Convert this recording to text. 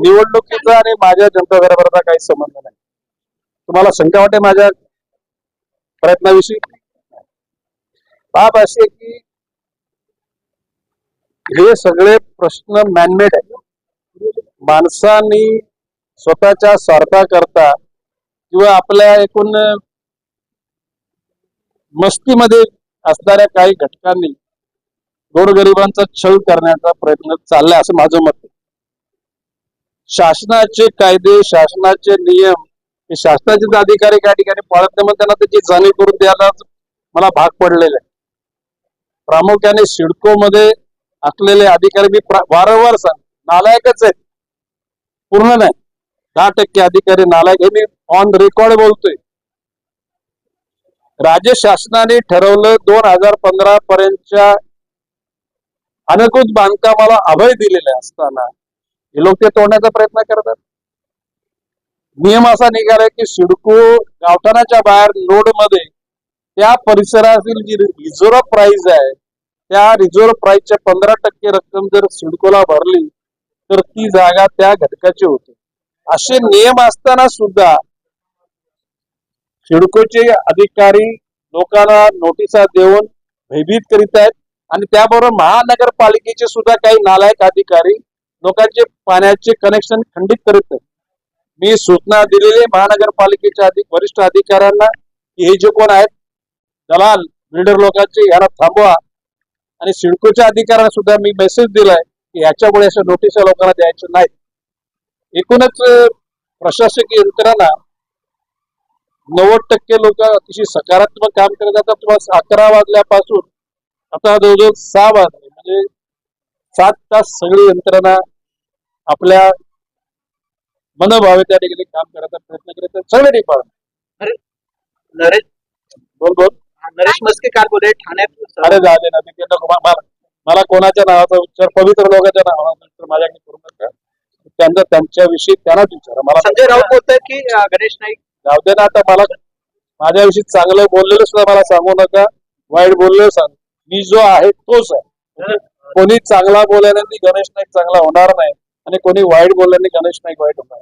निवडणुकीचा आणि माझ्या जनता दरबाराचा काही संबंध नाही. तुम्हाला शंका वाटते माझ्या प्रयत्नाविषयी? बाब अशी आहे की हे सगळे प्रश्न मॅनमेड आहेत. माणसांनी स्वतःच्या स्वार्थाकरता किंवा आपल्या एकूण मस्तीमध्ये असणाऱ्या काही घटकांनी गोरगरिबांचा छळ करण्याचा प्रयत्न चाललाय असं माझं मत आहे. शासनाचे कायदे शासनाचे नियम हे शासनाचे अधिकारी काही ठिकाणी पाळत नाही. मग त्यांना त्याची जाणीव करून द्यायला मला भाग पडलेला आहे. प्रामुख्याने सिडको मध्ये असलेले अधिकारी मी वारंवार सांग नालायकच आहेत. पूर्ण नाही. दहा टक्के अधिकारी नालायक हे मी ऑन रेकॉर्ड बोलतोय. राज्य शासनाने ठरवलं दोन हजार पंधरा पर्यंतच्या अनकृत बांधकामाला अभय दिलेले असताना हे लोक ते तोडण्याचा प्रयत्न करतात. नियम असा निघालाय की सिडको गावठाणाच्या बाहेर लोडमध्ये त्या परिसरातील जी रिझर्व्ह प्राइस आहे त्या रिझर्व्ह प्राइसच्या पंधरा टक्के रक्कम जर सिडकोला भरली तर ती जागा त्या घटकाची होते. असे नियम असताना सुद्धा सिडकोचे अधिकारी लोकांना नोटिसा देऊन भयभीत करीत आहेत. आणि त्याबरोबर महानगरपालिकेचे सुद्धा काही नालायक अधिकारी लोकांचे पाण्याचे कनेक्शन खंडित करीत मी सूचना दिलेली महानगरपालिकेच्या अधिक वरिष्ठ अधिकाऱ्यांना की हे जे कोण आहेत दलाल बिल्डर लोकांचे यांना थांबवा. आणि सिडकोच्या अधिकाऱ्यांना सुद्धा मी मेसेज दिलाय की याच्यामुळे अशा नोटीस लोकांना द्यायच्या नाहीत. एकूणच प्रशासकीय यंत्रणा नव्वद टक्के लोक अतिशय सकारात्मक काम करत जातात. तुम्हाला अकरा वाजल्यापासून आता जवळजवळ सहा वाजले. सात तास सगळी यंत्रणा आपल्या मनभावे त्या ठिकाणी काम करायचा प्रयत्न करत. सगळे डिपार्टमेंट नरेश. बोल बोल. नरेश मस्के काल बोलले? ठाण्यात अरे दे ना ते मला कोणाच्या नावाचा उच्चार पवित्र लोकांच्या नावाचा उच्चार माझ्याकडे करू नका. त्यांचा त्यांच्याविषयी त्यांनाच विचारा. मला संजय राऊत बोलतोय की गणेश नाईक? जाऊ दे ना आता मला माझ्याविषयी चांगलं बोललेलं सुद्धा मला सांगू नका. वाईट बोललेलं सांग. मी जो आहे तोच आहे. कोणी चांगला बोलल्याने गणेश नाईक चांगला होणार नाही. आणि कोणी वाईट बोलल्याने गणेश नाईक वाईट होणार.